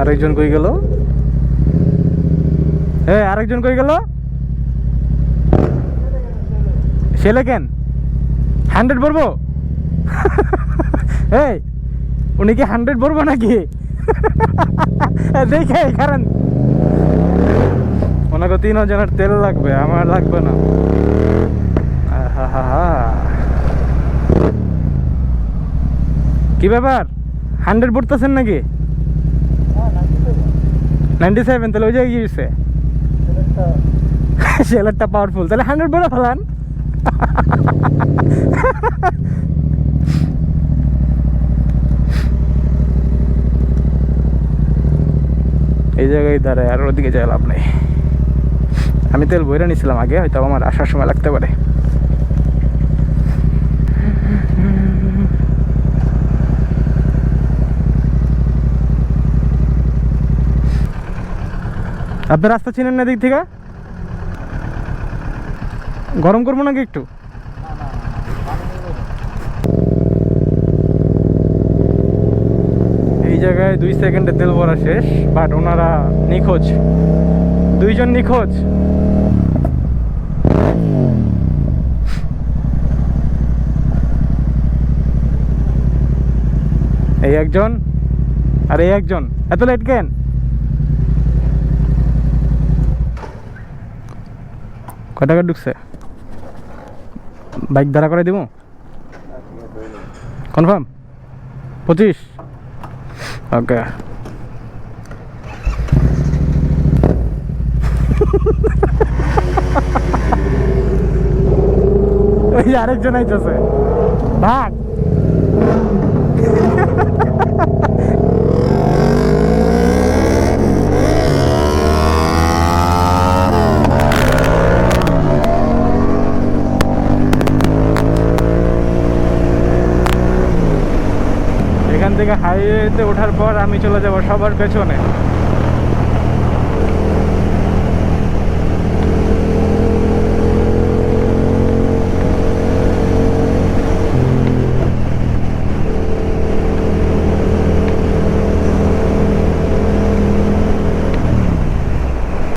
আরেকজন কই গেল? এ আরেকজন কই গেল? ছেলে কেন? হান্ড্রেড ভরবো? এই, উনি কি হান্ড্রেড ভরবো নাকি? দেখে কারণ। ওনাকে তিন হাজারের তেল লাগবে, আমার লাগবে না। কি ব্যাপার? হান্ড্রেড পড়তেছেন নাকি? নাইনটি সেভেন তাহলে ওই জায়গায় গিয়েছে সেলারটা পাওয়ারফুল তাহলে হান্ড্রেড বলে ফেলান এই জায়গায় দাঁড়ায় আর ওদিকে যাওয়া লাভ নেই। আমি তেল বইরা নিয়েছিলাম আগে হয়তো আমার আসার সময় লাগতে পারে। আপনি রাস্তা চিনেন না দিক থেকে? গরম করব নাকি একটু? এই জায়গায় দুই সেকেন্ডে তেল ভরা শেষ বাট ওনারা নিখোঁজ। দুইজন নিখোঁজ। এই একজন আর এই একজন। এত লেট কেন? কয় টাকা ঢুকছে? বাইক দাঁড়া করে দিব কনফার্ম? পঁচিশ? ওকে। আরেকজন আইতেছে। ভাগ। এখান থেকে হাইওয়েতে ওঠার পর আমি চলে যাব সবার পেছনে।